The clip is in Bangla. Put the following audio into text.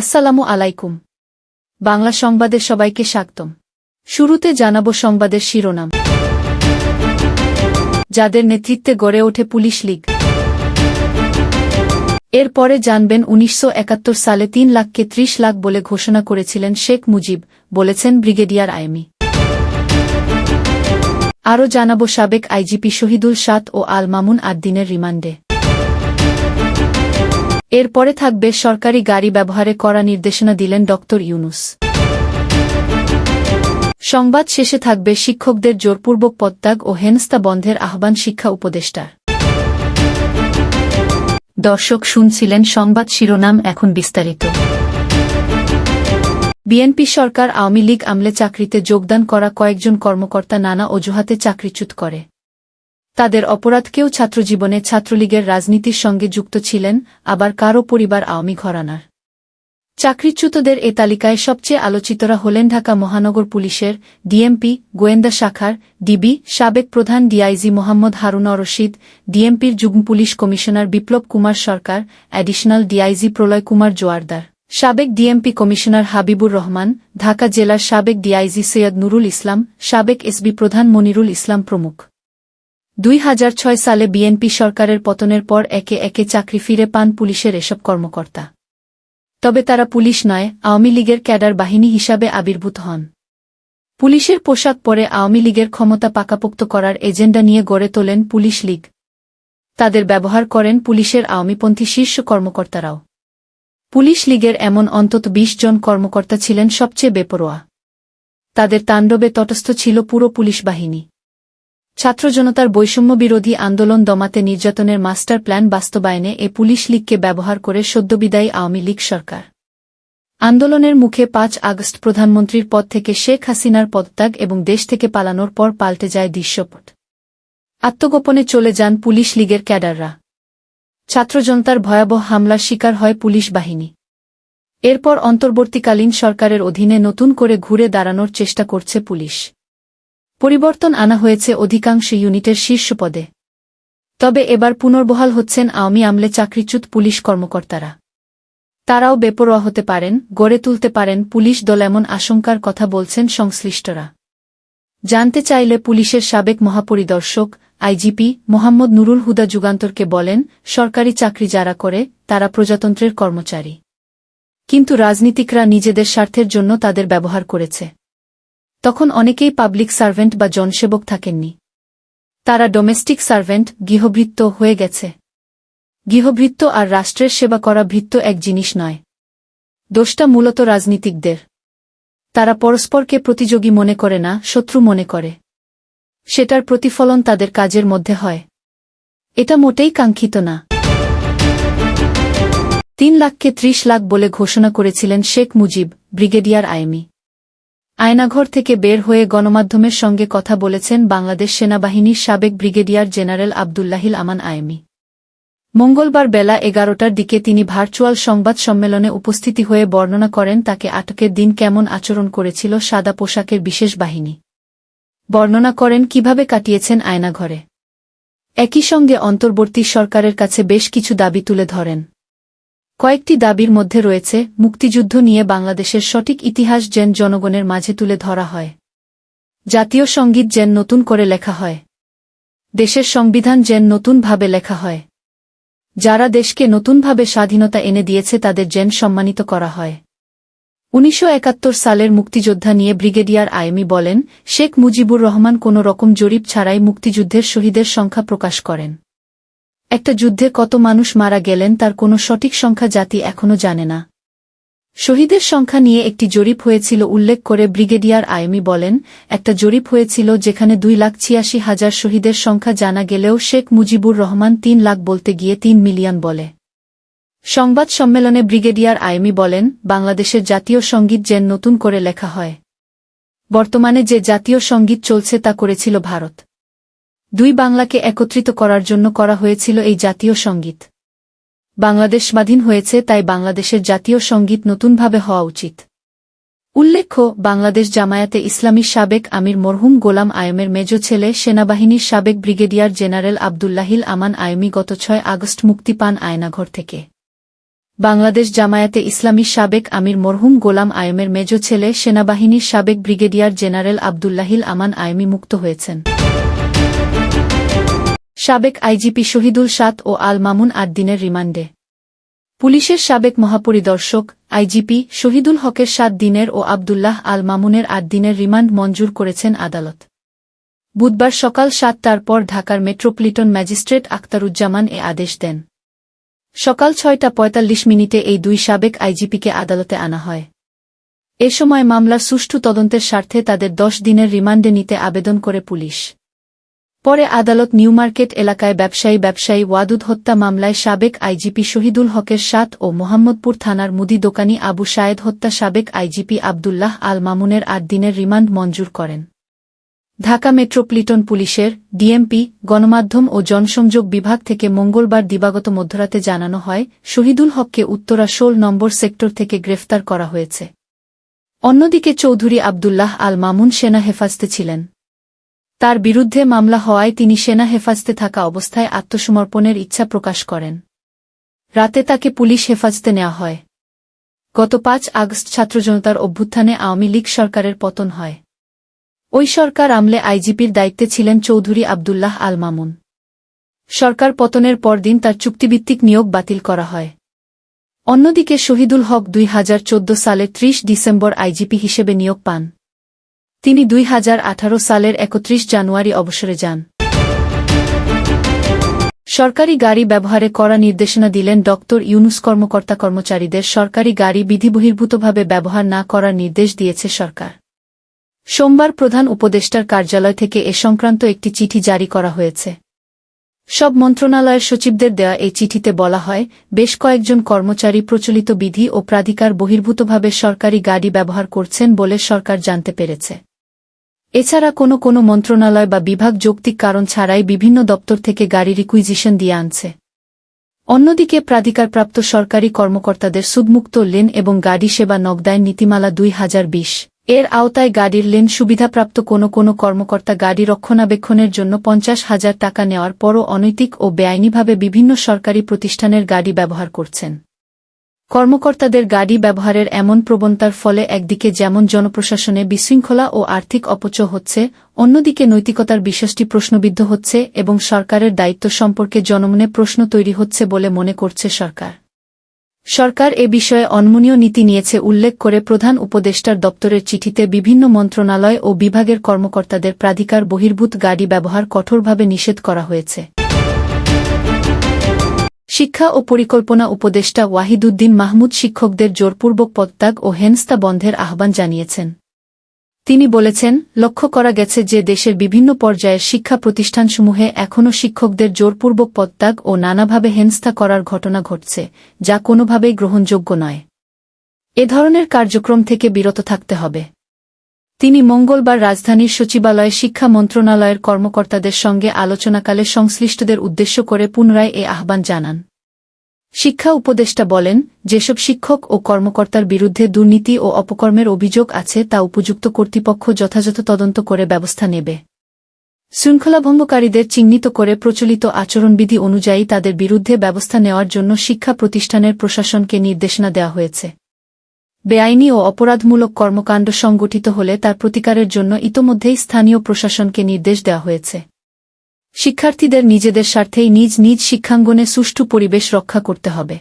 আসসালামু আলাইকুম। বাংলা সংবাদে সবাইকে স্বাগতম। শুরুতে জানাব সংবাদের শিরোনাম। যাদের নেতৃত্বে গড়ে ওঠে পুলিশ লীগ। এরপরে জানবেন উনিশশো একাত্তর সালে তিন লাখকে ত্রিশ লাখ বলে ঘোষণা করেছিলেন শেখ মুজিব, বলেছেন ব্রিগেডিয়ার আইমি আরও জানাব সাবেক আইজিপি শহীদুল সাত ও আল মামুন আদ্দিনের রিমান্ডে। এরপরে থাকবে সরকারি গাড়ি ব্যবহারে করা নির্দেশনা দিলেন ড ইউনুস। সংবাদ শেষে থাকবে শিক্ষকদের জোরপূর্বক পদত্যাগ ও হেনস্তা বন্ধের আহ্বান শিক্ষা উপদেষ্টার। দর্শক শুনছিলেন সংবাদ শিরোনাম এখন বিস্তারিত। বিএনপি সরকার আওয়ামী লীগ আমলে চাকরিতে যোগদান করা কয়েকজন কর্মকর্তা নানা অজুহাতে চাকরিচ্যুত করে। তাদের অপরাধকেও ছাত্রজীবনে ছাত্রলীগের রাজনীতির সঙ্গে যুক্ত ছিলেন, আবার কারও পরিবার আওয়ামী ঘরানার। চাকরিচ্যুতদের এ তালিকায় সবচেয়ে আলোচিতরা হলেন ঢাকা মহানগর পুলিশের ডিএমপি গোয়েন্দা শাখার ডিবি সাবেক প্রধান ডিআইজি মোহাম্মদ হারুন রশিদ ডিএমপির যুগ্ম police commissioner Biplab Kumar Sarkar, additional DIG Pralay Kumar Joardar, সাবেক ডিএমপি কমিশনার হাবিবুর রহমান, ঢাকা জেলার সাবেক ডিআইজি সৈয়দ নুরুল ইসলাম, সাবেক এসবি প্রধান মনিরুল ইসলাম প্রমুখ। দুই হাজার ছয় সালে বিএনপি সরকারের পতনের পর একে একে চাকরি ফিরে পান পুলিশের এসব কর্মকর্তা। তবে তারা পুলিশ নয়, আওয়ামী লীগের ক্যাডার বাহিনী হিসাবে আবির্ভূত হন। পুলিশের পোশাক পরে আওয়ামী লীগের ক্ষমতা পাকাপোক্ত করার এজেন্ডা নিয়ে গড়ে তোলেন পুলিশ লীগ। তাদের ব্যবহার করেন পুলিশের আওয়ামীপন্থী শীর্ষ কর্মকর্তারাও। পুলিশ লীগের এমন অন্তত ২০ জন কর্মকর্তা ছিলেন সবচেয়ে বেপরোয়া। তাদের তাণ্ডবে তটস্থ ছিল পুরো পুলিশ বাহিনী। ছাত্র জনতার বৈষম্য বিরোধী আন্দোলন দমাতে নির্যাতনের মাস্টার প্ল্যান বাস্তবায়নে এ পুলিশ লীগকে ব্যবহার করে সদ্যবিদায়ী আওয়ামী লীগ সরকার। আন্দোলনের মুখে পাঁচ আগস্ট প্রধানমন্ত্রীর পদ থেকে শেখ হাসিনার পদত্যাগ এবং দেশ থেকে পালানোর পর পাল্টে যায় দৃশ্যপট। আত্মগোপনে চলে যান পুলিশ লীগের ক্যাডাররা। ছাত্র জনতার ভয়াবহ হামলার শিকার হয় পুলিশ বাহিনী। এরপর অন্তর্বর্তীকালীন সরকারের অধীনে নতুন করে ঘুরে দাঁড়ানোর চেষ্টা করছে পুলিশ। পরিবর্তন আনা হয়েছে অধিকাংশ ইউনিটের শীর্ষ পদে। তবে এবার পুনর্বহাল হচ্ছেন আওয়ামী আমলে চাকরিচ্যুত পুলিশ কর্মকর্তারা। তারাও বেপরোয়া হতে পারেন, গড়ে তুলতে পারেন পুলিশ দল এমন আশঙ্কার কথা বলছেন সংশ্লিষ্টরা। জানতে চাইলে পুলিশের সাবেক মহাপরিদর্শক, আইজিপি মোহাম্মদ নুরুল হুদা যুগান্তরকে বলেন, সরকারি চাকরি যারা করে, তারা প্রজাতন্ত্রের কর্মচারী। কিন্তু রাজনীতিকরা নিজেদের স্বার্থের জন্য তাদের ব্যবহার করেছে। তখন অনেকেই পাবলিক সার্ভেন্ট বা জনসেবক থাকেননি। তারা ডোমেস্টিক সার্ভেন্ট, গৃহভৃত্ত হয়ে গেছে। গৃহভৃত্ত আর রাষ্ট্রের সেবা করা ভৃত্ত এক জিনিস নয়। দোষটা মূলত রাজনীতিকদের। তারা পরস্পরকে প্রতিযোগী মনে করে না, শত্রু মনে করে। সেটার প্রতিফলন তাদের কাজের মধ্যে হয়। এটা মোটেই কাঙ্ক্ষিত না। তিন লাখকে ত্রিশ লাখ বলে ঘোষণা করেছিলেন শেখ মুজিব, ব্রিগেডিয়ার আইমি আয়নাঘর থেকে বের হয়ে গণমাধ্যমের সঙ্গে কথা বলেছেন বাংলাদেশ সেনাবাহিনীর সাবেক ব্রিগেডিয়ার জেনারেল আবদুল্লাহিল আমান আয়েমি। মঙ্গলবার বেলা এগারোটার দিকে তিনি ভার্চুয়াল সংবাদ সম্মেলনে উপস্থিতি হয়ে বর্ণনা করেন তাকে আটকের দিন কেমন আচরণ করেছিল সাদা পোশাকের বিশেষ বাহিনী। বর্ণনা করেন কীভাবে কাটিয়েছেন আয়নাঘরে। একই সঙ্গে অন্তর্বর্তী সরকারের কাছে বেশ কিছু দাবি তুলে ধরেন। কয়েকটি দাবির মধ্যে রয়েছে, মুক্তিযুদ্ধ নিয়ে বাংলাদেশের সঠিক ইতিহাস যেন জনগণের মাঝে তুলে ধরা হয়। জাতীয় সংগীত যেন নতুন করে লেখা হয়। দেশের সংবিধান যেন নতুনভাবে লেখা হয়। যারা দেশকে নতুনভাবে স্বাধীনতা এনে দিয়েছে তাদের যেন সম্মানিত করা হয়। উনিশশো একাত্তর সালের মুক্তিযোদ্ধা নিয়ে ব্রিগেডিয়ার আয়েমি বলেন, শেখ মুজিবুর রহমান কোনো রকম জরিপ ছাড়াই মুক্তিযুদ্ধের শহীদের সংখ্যা প্রকাশ করেন। একটা যুদ্ধে কত মানুষ মারা গেলেন তার কোনো সঠিক সংখ্যা জাতি এখনও জানে না। শহীদের সংখ্যা নিয়ে একটি জরিপ হয়েছিল উল্লেখ করে ব্রিগেডিয়ার আয়েমি বলেন, একটা জরিপ হয়েছিল যেখানে দুই লাখ ছিয়াশি হাজার শহীদের সংখ্যা জানা গেলেও শেখ মুজিবুর রহমান তিন লাখ বলতে গিয়ে তিন মিলিয়ন বলে। সংবাদ সম্মেলনে ব্রিগেডিয়ার আয়েমি বলেন, বাংলাদেশের জাতীয় সংগীত যেন নতুন করে লেখা হয়। বর্তমানে যে জাতীয় সংগীত চলছে তা করেছিল ভারত। দুই বাংলাকে একত্রিত করার জন্য করা হয়েছিল এই জাতীয় সংগীত। বাংলাদেশ স্বাধীন হয়েছে, তাই বাংলাদেশের জাতীয় সংগীত নতুনভাবে হওয়া উচিত। উল্লেখ্য, বাংলাদেশ জামায়াতে ইসলামী সাবেক আমির মরহুম গোলাম আয়মের মেজ ছেলে, সেনাবাহিনীর সাবেক ব্রিগেডিয়ার জেনারেল আবদুল্লাহিল আমান আয়মি গত ছয় আগস্ট মুক্তি পান আয়নাঘর থেকে। বাংলাদেশ জামায়াতে ইসলামী সাবেক আমির মরহুম গোলাম আয়মের মেজ ছেলে, সেনাবাহিনীর সাবেক ব্রিগেডিয়ার জেনারেল আবদুল্লাহিল আমান আয়মি মুক্ত হয়েছেন। সাবেক আইজিপি শহীদুল সাত ও আল মামুন আট দিনের রিমান্ডে। পুলিশের সাবেক মহাপরিদর্শক, আইজিপি শহীদুল হকের সাত দিনের ও আবদুল্লাহ আল মামুনের আট দিনের রিমান্ড মঞ্জুর করেছেন আদালত। বুধবার সকাল সাতটার পর ঢাকার মেট্রোপলিটন ম্যাজিস্ট্রেট আক্তারুজ্জামান এ আদেশ দেন। সকাল ছয়টা পঁয়তাল্লিশ মিনিটে এই দুই সাবেক আইজিপিকে আদালতে আনা হয়। এ সময় মামলার সুষ্ঠু তদন্তের স্বার্থে তাদের দশ দিনের রিমান্ডে নিতে আবেদন করে পুলিশ। পরে আদালত নিউমার্কেট এলাকায় ব্যবসায়ী ব্যবসায়ী ওয়াদুদ হত্যা মামলায় সাবেক আইজিপি শহীদুল হকের সাত ও মোহাম্মদপুর থানার মুদি দোকানি আবু শায়েদ হত্যা সাবেক আইজিপি আবদুল্লাহ আল মামুনের আট দিনের রিমান্ড মঞ্জুর করেন। ঢাকা মেট্রোপলিটন পুলিশের ডিএমপি, গণমাধ্যম ও জনসংযোগ বিভাগ থেকে মঙ্গলবার দিবাগত মধ্যরাতে জানানো হয়, শহীদুল হককে উত্তরা ষোল নম্বর সেক্টর থেকে গ্রেফতার করা হয়েছে। অন্যদিকে চৌধুরী আবদুল্লাহ আল মামুন সেনা হেফাজতে ছিলেন। তার বিরুদ্ধে মামলা হওয়ায় তিনি সেনা হেফাজতে থাকা অবস্থায় আত্মসমর্পণের ইচ্ছা প্রকাশ করেন। রাতে তাকে পুলিশ হেফাজতে নেওয়া হয়। গত পাঁচ আগস্ট ছাত্রজনতার অভ্যুত্থানে আওয়ামী লীগ সরকারের পতন হয়। ওই সরকার আমলে আইজিপির দায়িত্বে ছিলেন চৌধুরী আবদুল্লাহ আল মামুন। সরকার পতনের পরদিন তার চুক্তিভিত্তিক নিয়োগ বাতিল করা হয়। অন্যদিকে শহীদুল হক দুই সালের ত্রিশ ডিসেম্বর আইজিপি হিসেবে নিয়োগ পান। তিনি দুই হাজার আঠারো সালের একত্রিশ জানুয়ারি অবসরে যান। সরকারি গাড়ি ব্যবহারে করা নির্দেশনা দিলেন ডক্টর ইউনুস কর্মকর্তা কর্মচারীদের সরকারি গাড়ি বিধিবহির্ভূতভাবে ব্যবহার না করার নির্দেশ দিয়েছে সরকার। সোমবার প্রধান উপদেষ্টার কার্যালয় থেকে এ সংক্রান্ত একটি চিঠি জারি করা হয়েছে। সব মন্ত্রণালয়ের সচিবদের দেওয়া এই চিঠিতে বলা হয়, বেশ কয়েকজন কর্মচারী প্রচলিত বিধি ও প্রাধিকার বহির্ভূতভাবে সরকারি গাড়ি ব্যবহার করছেন বলে সরকার জানতে পেরেছে। এছাড়া কোনো কোনো মন্ত্রণালয় বা বিভাগ যৌক্তিক কারণ ছাড়াই বিভিন্ন দপ্তর থেকে গাড়ি রিকুইজিশন দিয়ে আনছে। অন্যদিকে প্রাধিকারপ্রাপ্ত সরকারি কর্মকর্তাদের সুদমুক্ত লেন এবং গাড়ি সেবা নগদায়ন নীতিমালা দুই হাজার বিশ। এর আওতায় গাড়ির লেন সুবিধাপ্রাপ্ত কোনো কোনো কর্মকর্তা গাড়ি রক্ষণাবেক্ষণের জন্য পঞ্চাশ হাজার টাকা নেওয়ার পরও অনৈতিক ও বেআইনিভাবে বিভিন্ন সরকারি প্রতিষ্ঠানের গাড়ি ব্যবহার করছেন। কর্মকর্তাদের গাড়ি ব্যবহারের এমন প্রবণতার ফলে একদিকে যেমন জনপ্রশাসনে বিশৃঙ্খলা ও আর্থিক অপচয় হচ্ছে, অন্যদিকে নৈতিকতার বিষয়টি প্রশ্নবিদ্ধ হচ্ছে এবং সরকারের দায়িত্ব সম্পর্কে জনমনে প্রশ্ন তৈরি হচ্ছে বলে মনে করছে সরকার। সরকার এ বিষয়ে অনমনীয় নীতি নিয়েছে উল্লেখ করে প্রধান উপদেষ্টার দপ্তরের চিঠিতে বিভিন্ন মন্ত্রণালয় ও বিভাগের কর্মকর্তাদের প্রাধিকার বহির্ভূত গাড়ি ব্যবহার কঠোরভাবে নিষেধ করা হয়েছে। শিক্ষা ও পরিকল্পনা উপদেষ্টা ওয়াহিদুদ্দিন মাহমুদ শিক্ষকদের জোরপূর্বক পদত্যাগ ও হেনস্তা বন্ধের আহ্বান জানিয়েছেন। তিনি বলেছেন, লক্ষ্য করা গেছে যে দেশের বিভিন্ন পর্যায়ের শিক্ষা প্রতিষ্ঠানসমূহে এখনও শিক্ষকদের জোরপূর্বক পদত্যাগ ও নানাভাবে হেনস্থা করার ঘটনা ঘটছে, যা কোনোভাবেই গ্রহণযোগ্য নয়। এ ধরনের কার্যক্রম থেকে বিরত থাকতে হবে। তিনি মঙ্গলবার রাজধানীর সচিবালয়ে শিক্ষা মন্ত্রণালয়ের কর্মকর্তাদের সঙ্গে আলোচনাকালে সংশ্লিষ্টদের উদ্দেশ্য করে পুনরায় এ আহ্বান জানান। শিক্ষা উপদেষ্টা বলেন, যেসব শিক্ষক ও কর্মকর্তার বিরুদ্ধে দুর্নীতি ও অপকর্মের অভিযোগ আছে তা উপযুক্ত কর্তৃপক্ষ যথাযথ তদন্ত করে ব্যবস্থা নেবে। শৃঙ্খলাভঙ্গকারীদের চিহ্নিত করে প্রচলিত আচরণবিধি অনুযায়ী তাদের বিরুদ্ধে ব্যবস্থা নেওয়ার জন্য শিক্ষা প্রতিষ্ঠানের প্রশাসনকে নির্দেশনা দেওয়া হয়েছে। বেআইনি ও অপরাধমূলক কর্মকাণ্ড সংগঠিত হলে তার প্রতিকারের জন্য ইতোমধ্যেই স্থানীয় প্রশাসনকে নির্দেশ দেওয়া হয়েছে। শিক্ষার্থীদের নিজেদের স্বার্থেই নিজ নিজ শিক্ষাঙ্গনে সুষ্ঠু পরিবেশ রক্ষা করতে হবে।